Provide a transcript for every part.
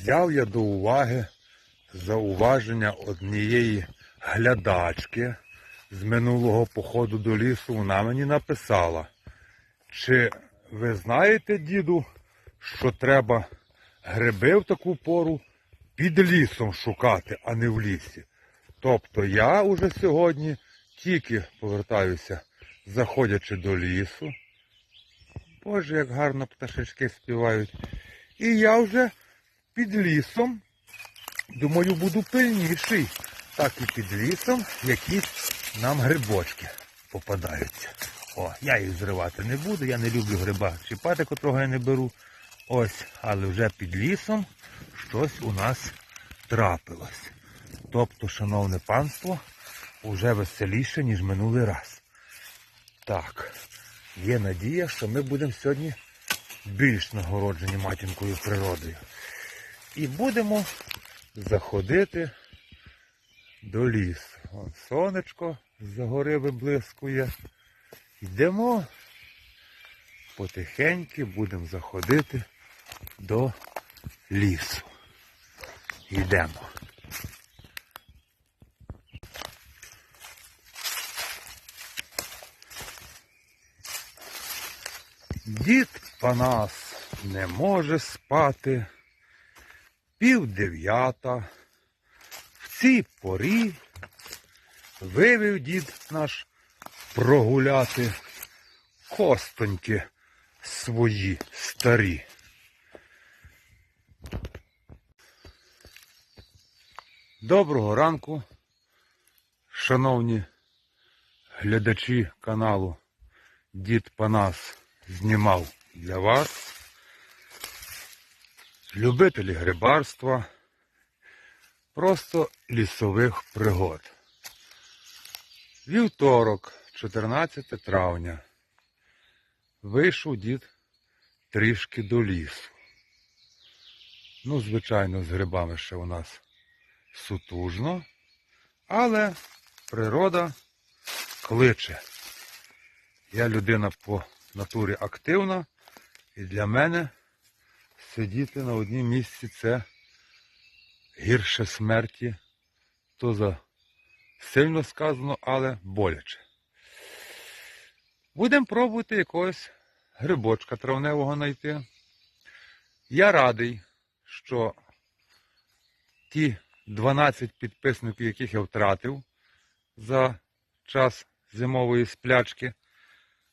Взяв я до уваги зауваження однієї глядачки з минулого походу до лісу. Вона мені написала, чи ви знаєте, діду, що треба гриби в таку пору під лісом шукати, а не в лісі. Тобто я уже сьогодні тільки повертаюся, заходячи до лісу. Боже, як гарно пташечки співають. І я вже під лісом, думаю, буду пильніший. Так і під лісом якісь нам грибочки попадаються. О, я їх зривати не буду, я не люблю гриба чіпати, котрого я не беру. Ось, але вже під лісом щось у нас трапилось. Тобто, шановне панство, уже веселіше, ніж минулий раз. Так, є надія, що ми будемо сьогодні більш нагороджені матінкою природою. І будемо заходити до лісу. Вон сонечко з-за гори виблискує. Йдемо потихеньки будемо заходити до лісу. Йдемо. Дід Панас не може спати. Пів дев'ята. В цій порі вивів дід наш прогуляти костоньки свої старі. Доброго ранку, шановні глядачі каналу Дід Панас знімав для вас. Любителі грибарства, просто лісових пригод. Вівторок, 14 травня. Вийшов дід трішки до лісу. Ну, звичайно, з грибами ще у нас сутужно, але природа кличе. Я людина по натурі активна, і для мене сидіти на одній місці це гірше смерті. То за сильно сказано, але боляче. Будемо пробувати якогось грибочка травневого знайти. Я радий, що ті 12 підписників, яких я втратив за час зимової сплячки,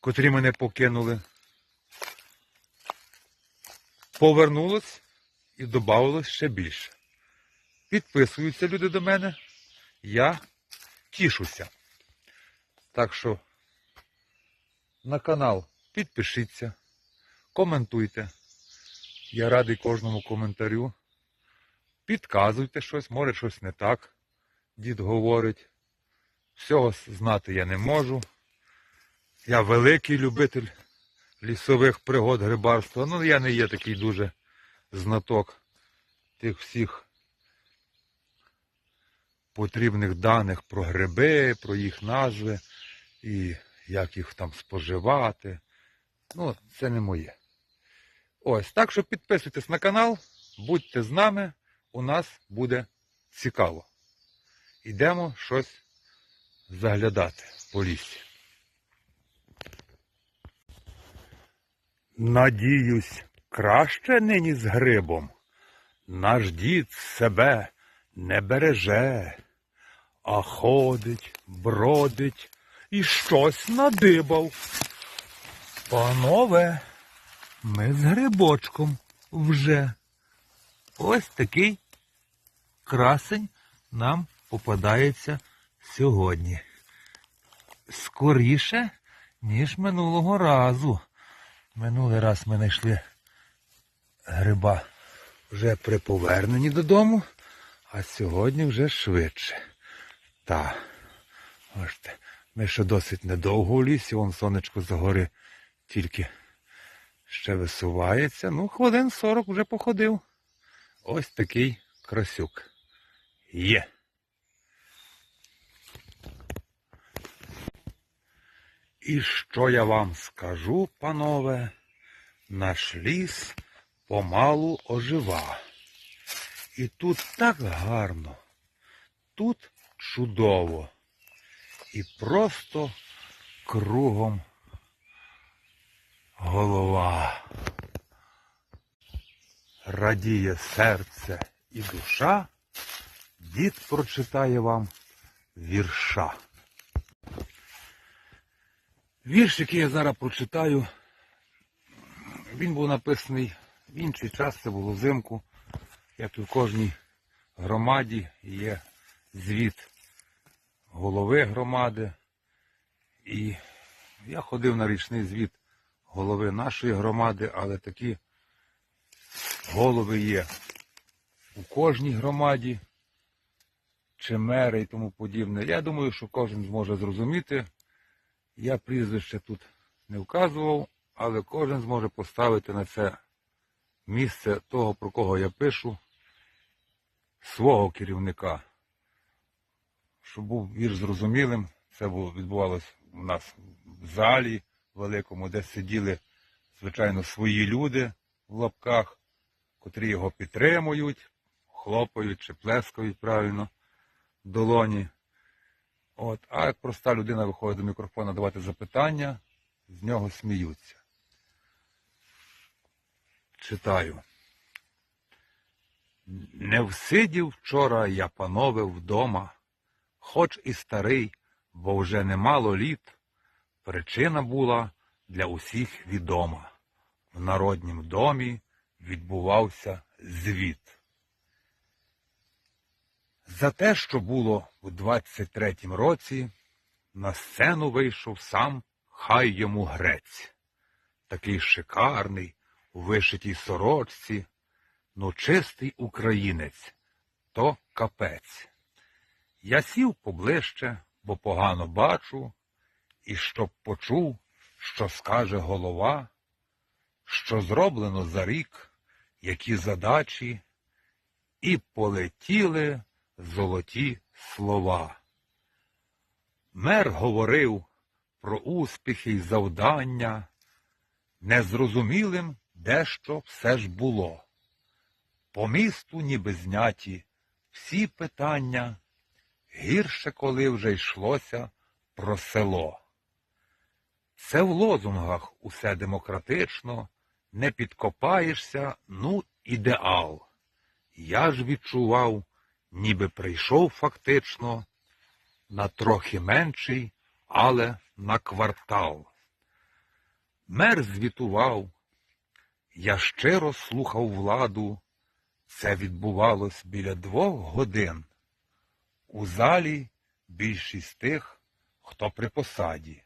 котрі мене покинули, повернулось і додавалось ще більше. Підписуються люди до мене, я тішуся. Так що на канал підпишіться, коментуйте. Я радий кожному коментарю. Підказуйте щось, може щось не так. Дід говорить. Всього знати я не можу. Я великий любитель лісових пригод грибарства. Ну, я не є такий дуже знаток тих всіх потрібних даних про гриби, про їх назви і як їх там споживати. Ну, це не моє. Ось, так що підписуйтесь на канал, будьте з нами, у нас буде цікаво. Йдемо щось заглядати по лісі. Надіюсь, краще нині з грибом. Наш дід себе не береже, а ходить, бродить і щось надибав. Панове, ми з грибочком вже. Ось такий красень нам попадається сьогодні. Скоріше, ніж минулого разу. Минулий раз ми знайшли гриба вже при поверненні додому, а сьогодні вже швидше. Та, ось. Ми ще досить недовго у лісі, вон сонечко загори тільки ще висувається. Ну, хвилин 40 вже походив. Ось такий красюк. Є. І що я вам скажу, панове, наш ліс помалу ожива. І тут так гарно, тут чудово. І просто кругом голова. Радіє серце і душа, дід прочитає вам вірша. Вірш, який я зараз прочитаю, він був написаний в інший час, це було взимку, як і в кожній громаді є звіт голови громади. І я ходив на річний звіт голови нашої громади, але такі голови є у кожній громаді, чи мери і тому подібне. Я думаю, що кожен зможе зрозуміти. Я прізвище тут не вказував, але кожен зможе поставити на це місце того, про кого я пишу, свого керівника. Щоб був вірш зрозумілим, це відбувалося у нас в залі великому, де сиділи, звичайно, свої люди в лапках, котрі його підтримують, хлопають чи плескають правильно долоні. От, а як проста людина виходить до мікрофона давати запитання, з нього сміються. Читаю. Не всидів вчора я, панове, вдома, хоч і старий, бо вже немало літ, причина була для усіх відома. В народнім домі відбувався звіт. За те, що було у 23-м році, на сцену вийшов сам хай йому грець. Такий шикарний, у вишитій сорочці, ну чистий українець, то капець. Я сів поближче, бо погано бачу, і щоб почув, що скаже голова, що зроблено за рік, які задачі, і полетіли золоті слова. Мер говорив про успіхи й завдання, незрозумілим дещо все ж було. По місту ніби зняті всі питання, гірше, коли вже йшлося про село. Це в лозунгах усе демократично, не підкопаєшся, ну, ідеал. Я ж відчував, ніби прийшов фактично на трохи менший, але на квартал. Мер звітував, я щиро слухав владу, це відбувалось біля двох годин. У залі більшість тих, хто при посаді.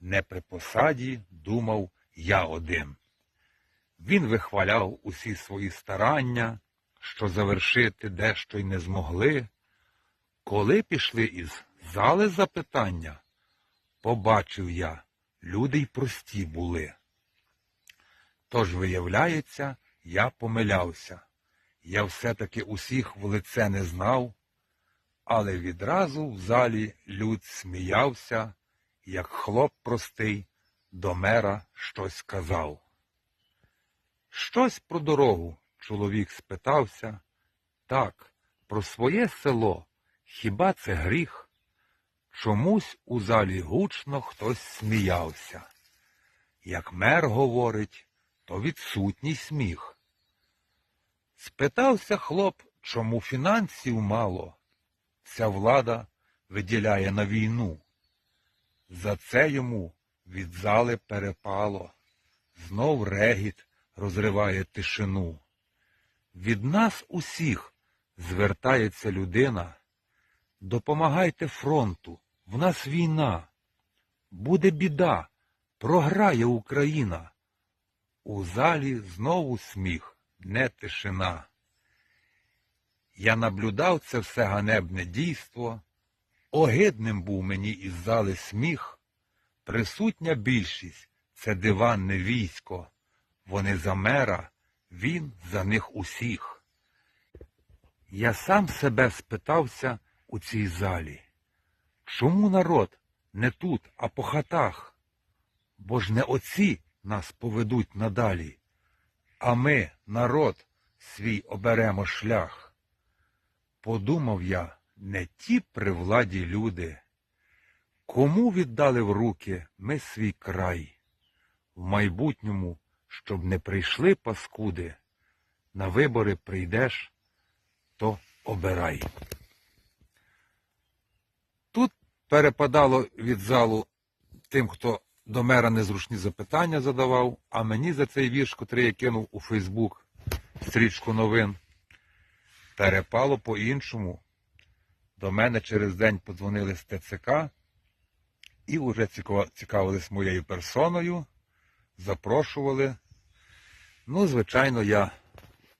Не при посаді думав я один. Він вихваляв усі свої старання, що завершити дещо й не змогли. Коли пішли із зали запитання, побачив я, люди й прості були. Тож, виявляється, я помилявся. Я все-таки усіх в лице не знав, але відразу в залі люд сміявся, як хлоп простий до мера щось сказав. Щось про дорогу чоловік спитався. Так, про своє село, хіба це гріх? Чомусь у залі гучно хтось сміявся. Як мер говорить, то відсутній сміх. Спитався хлоп, чому фінансів мало. Ця влада виділяє на війну. За це йому від зали перепало. Знов регіт розриває тишину. Від нас усіх звертається людина. Допомагайте фронту, в нас війна. Буде біда, програє Україна. У залі знову сміх, не тишина. Я наблюдав це все ганебне дійство. Огидним був мені із зали сміх. Присутня більшість це диванне військо. Вони за мера, він за них усіх. Я сам себе спитався у цій залі. Чому народ не тут, а по хатах? Бо ж не оці нас поведуть надалі, а ми, народ, свій оберемо шлях. Подумав я, не ті при владі люди. Кому віддали в руки ми свій край? В майбутньому, щоб не прийшли паскуди, на вибори прийдеш, то обирай. Тут перепадало від залу тим, хто до мера незручні запитання задавав, а мені за цей вірш, котрий я кинув у Фейсбук, стрічку новин, перепало по-іншому. До мене через день подзвонили з ТЦК і вже цікавились моєю персоною, запрошували. Ну, звичайно, я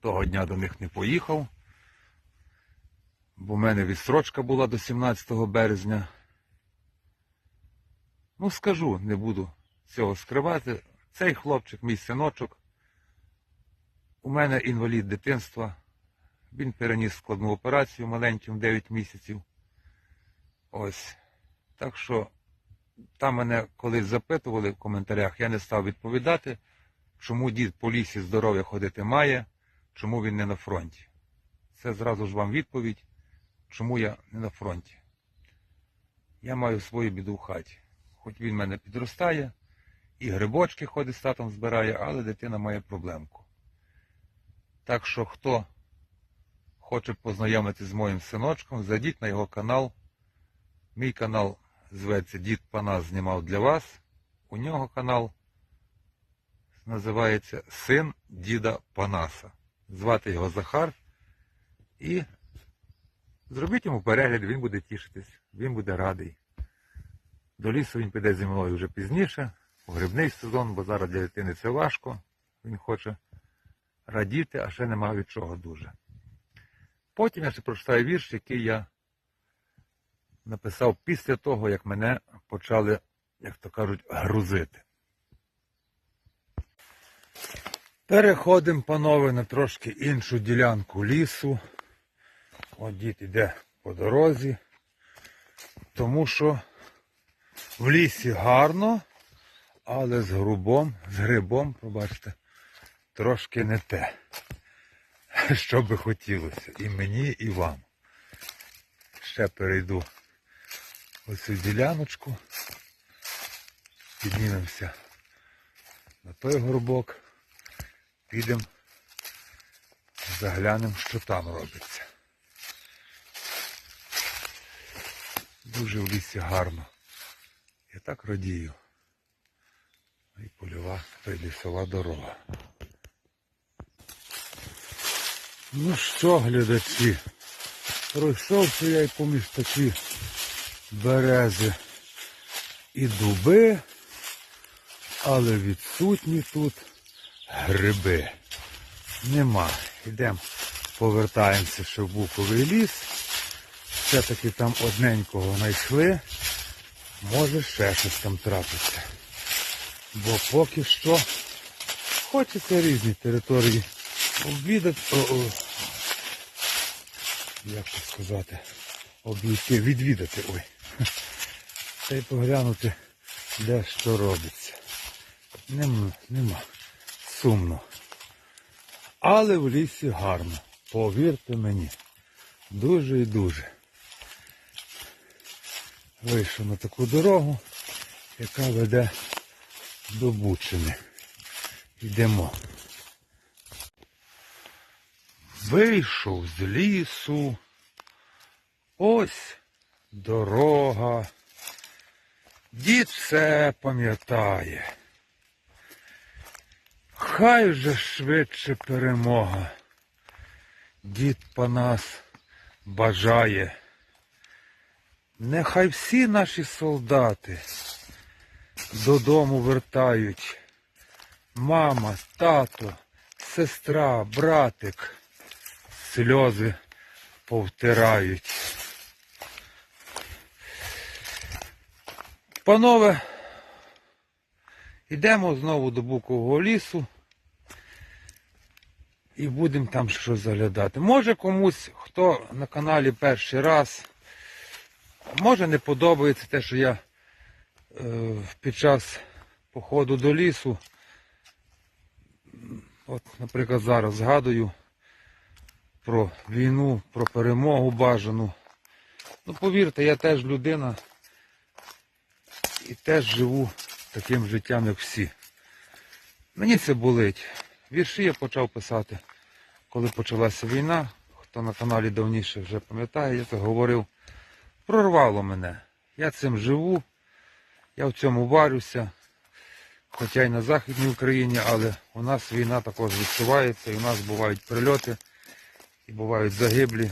того дня до них не поїхав, бо в мене відстрочка була до 17 березня. Ну, скажу, не буду цього скривати. Цей хлопчик, мій синочок, у мене інвалід дитинства. Він переніс складну операцію маленьким 9 місяців. Ось. Так що там мене колись запитували в коментарях, я не став відповідати, чому дід по лісі здоров'я ходити має, чому він не на фронті. Це зразу ж вам відповідь, чому я не на фронті. Я маю свою біду в хаті. Хоч він мене підростає, і грибочки ходить з татом збирає, але дитина має проблемку. Так що хто хоче познайомитися з моїм синочком, зайдіть на його канал. Мій канал зветься Дід Панас знімав для вас. У нього канал називається Син Діда Панаса. Звати його Захар. І зробіть йому перегляд, він буде тішитись, він буде радий. До лісу він піде зі мною вже пізніше, у грибний сезон, бо зараз для дитини це важко. Він хоче радіти, а ще нема від чого дуже. Потім я ще прочитаю вірш, який я написав після того, як мене почали, як то кажуть, грузити. Переходимо, панове, на трошки іншу ділянку лісу. От дід іде по дорозі, тому що в лісі гарно, але з грубом, з грибом, пробачте, трошки не те, що би хотілося. І мені, і вам. Ще перейду оцю діляночку, піднімемося на той горбок, підемо, заглянемо, що там робиться. Дуже в лісі гарно. Я так радію. І польова, та й лісова дорога. Ну що, глядачі, пройшовся я й поміж такі берези і дуби, але відсутні тут гриби. Нема. Йдемо, повертаємося ще в буковий ліс. Все-таки там одненького знайшли. Може ще щось там трапиться. Бо поки що хочеться різні території обвідати, як це сказати, обійти, відвідати, ой. Та й поглянути, де що робиться. Нема, нема. Сумно. Але в лісі гарно. Повірте мені. Дуже і дуже. Вийшов на таку дорогу, яка веде до Бучини. Йдемо. Вийшов з лісу. Ось дорога. Дід все пам'ятає. Хай же швидше перемога. Дід по нас бажає. Нехай всі наші солдати додому вертають. Мама, тато, сестра, братик сльози повтирають. Панове, йдемо знову до Букового лісу і будемо там щось заглядати. Може комусь, хто на каналі перший раз, може не подобається те, що я е, під час походу до лісу, от, наприклад, зараз згадую про війну, про перемогу бажану. Ну, повірте, я теж людина і теж живу таким життям, як всі. Мені це болить. Вірші я почав писати, коли почалася війна. Хто на каналі давніше вже пам'ятає, я це говорив. Прорвало мене. Я цим живу, я в цьому варюся. Хоча й на Західній Україні, але у нас війна також відчувається, і у нас бувають прильоти, і бувають загиблі.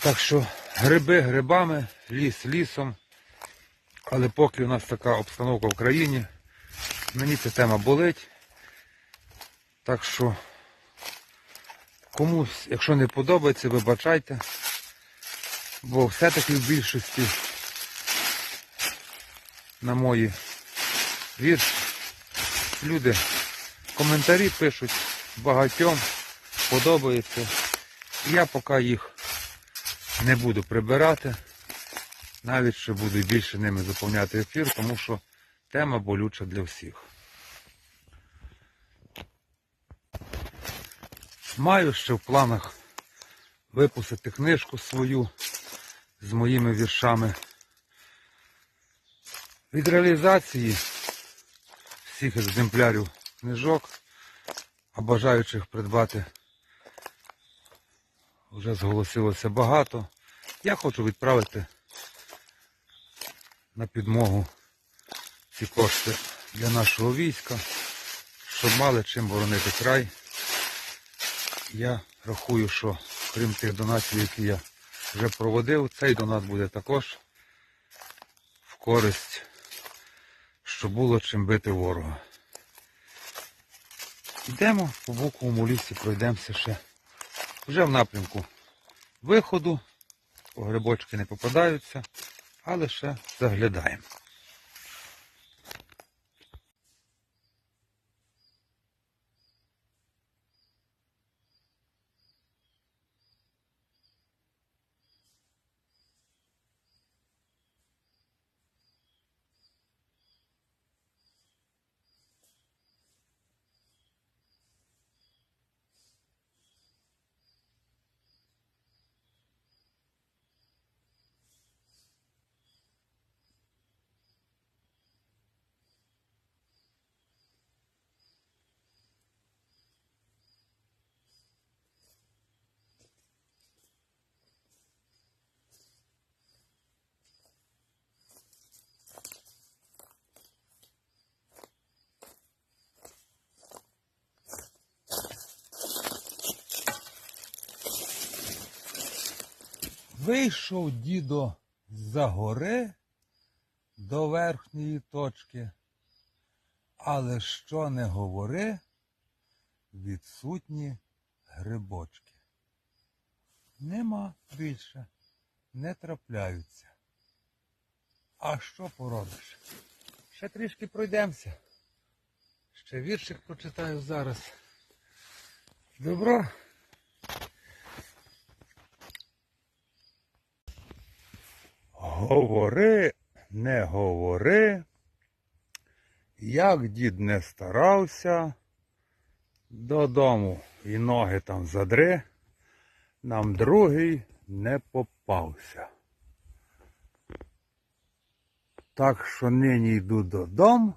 Так що гриби грибами, ліс лісом. Але поки у нас така обстановка в країні, мені ця тема болить. Так що комусь, якщо не подобається, вибачайте. Бо все-таки в більшості на мої вірші люди коментарі пишуть багатьом, подобається. Я поки їх не буду прибирати, навіть ще буду більше ними заповняти ефір, тому що тема болюча для всіх. Маю ще в планах випустити книжку свою з моїми віршами. Від реалізації всіх екземплярів книжок, а бажаючих придбати вже зголосилося багато. Я хочу відправити на підмогу ці кошти для нашого війська, щоб мали чим боронити край. Я рахую, що крім тих донатів, які я вже проводив, цей донат буде також в користь, щоб було чим бити ворога. Йдемо по буковому лісі, пройдемося ще. Вже в напрямку виходу, О, грибочки не попадаються, але ще заглядаємо. Вийшов дідо з-за гори до верхньої точки, але що не говори, відсутні грибочки. Нема більше, не трапляються. А що поробиш? Ще трішки пройдемося. Ще віршик прочитаю зараз. Добро. Говори, не говори, як дід не старався, додому і ноги там задри, нам другий не попався. Так що нині йду додому,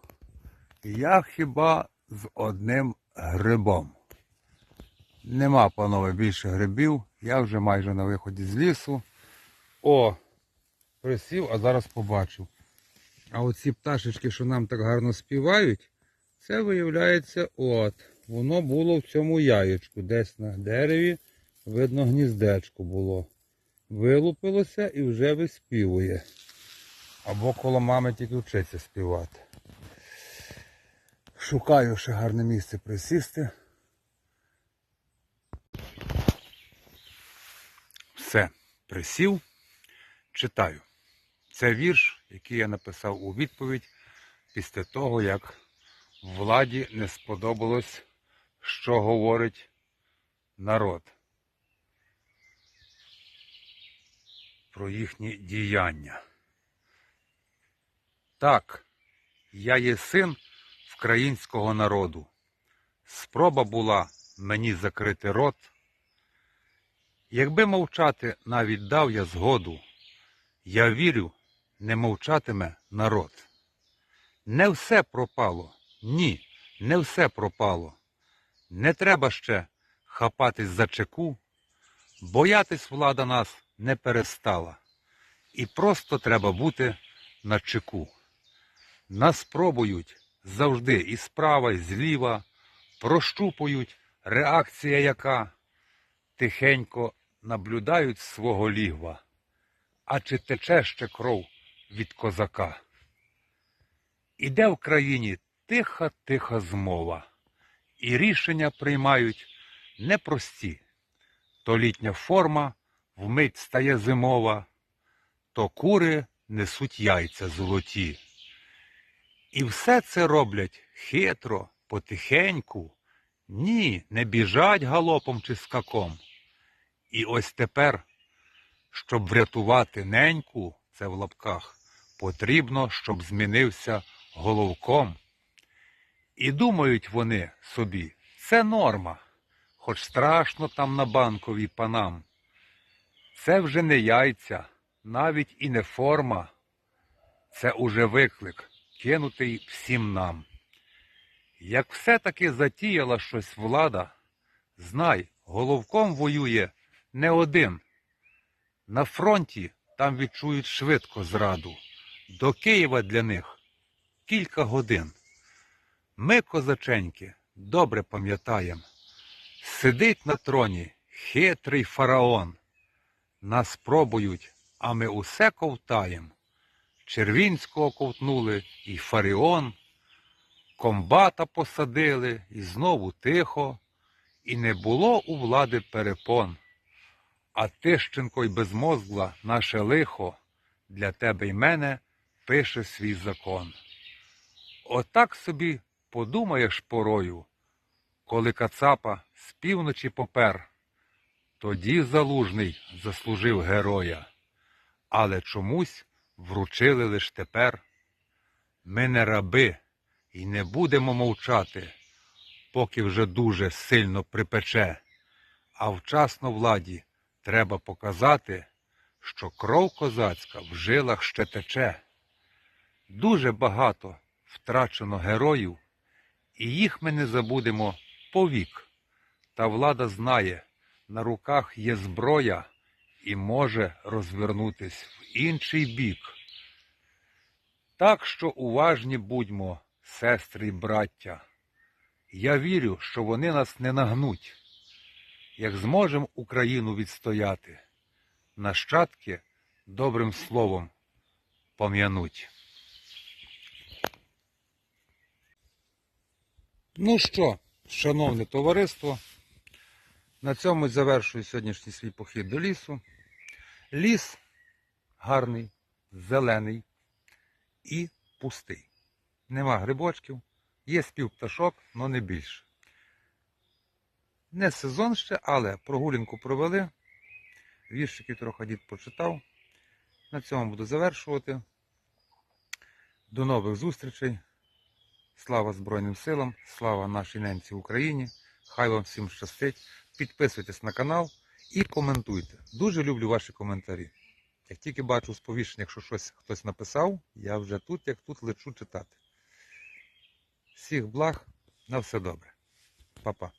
я хіба з одним грибом. Нема, панове, більше грибів, я вже майже на виході з лісу. О! Присів, а зараз побачив. А оці пташечки, що нам так гарно співають, це виявляється от. Воно було в цьому яєчку. Десь на дереві, видно, гніздечко було. Вилупилося і вже виспівує. Або коло мами тільки вчиться співати. Шукаю ще гарне місце присісти. Все, присів, читаю. Це вірш, який я написав у відповідь після того, як владі не сподобалось, що говорить народ про їхні діяння. Так, я є син українського народу. Спроба була мені закрити рот, Якби мовчати навіть дав я згоду, я вірю, не мовчатиме народ. Не все пропало, ні, не все пропало. Не треба ще хапатись за чеку, боятись влада нас не перестала. І просто треба бути на чеку. Нас пробують завжди і справа, і зліва, прощупують, реакція яка, тихенько наблюдають свого лігва. А чи тече ще кров від козака? Іде в країні тиха-тиха змова, і рішення приймають непрості. То літня форма вмить стає зимова, то кури несуть яйця золоті. І все це роблять хитро, потихеньку. Ні, не біжать галопом чи скаком. І ось тепер, щоб врятувати неньку, це в лапках, потрібно, щоб змінився головком. І думають вони собі, це норма, хоч страшно там на банковій панам. Це вже не яйця, навіть і не форма. Це уже виклик, кинутий всім нам. Як все-таки затіяла щось влада, знай, головком воює не один. На фронті там відчують швидко зраду. До Києва для них кілька годин. Ми, козаченьки, добре пам'ятаєм. Сидить на троні хитрий фараон. Нас пробують, а ми усе ковтаєм. Червінського ковтнули і Фаріон, комбата посадили, і знову тихо, і не було у влади перепон. А Тищенко й безмозгла наше лихо для тебе й мене пише свій закон. Отак собі подумаєш порою, коли Кацапа з півночі попер, тоді залужний заслужив героя, але чомусь вручили лиш тепер. Ми не раби і не будемо мовчати, поки вже дуже сильно припече, а вчасно владі треба показати, що кров козацька в жилах ще тече. Дуже багато втрачено героїв, і їх ми не забудемо повік. Та влада знає, на руках є зброя і може розвернутись в інший бік. Так що уважні будьмо, сестри й браття. Я вірю, що вони нас не нагнуть. Як зможемо Україну відстояти, нащадки добрим словом пом'януть. Ну що, шановне товариство, на цьому завершую сьогоднішній свій похід до лісу. Ліс гарний, зелений і пустий. Нема грибочків, є спів пташок, але не більше. Не сезон ще, але прогулянку провели. Віршики трохи дід почитав. На цьому буду завершувати. До нових зустрічей. Слава Збройним силам, слава нашій ненці Україні. Хай вам всім щастить. Підписуйтесь на канал і коментуйте. Дуже люблю ваші коментарі. Як тільки бачу сповіщення, якщо щось хтось написав, я вже тут, як тут лечу читати. Всіх благ, на все добре. Па-па.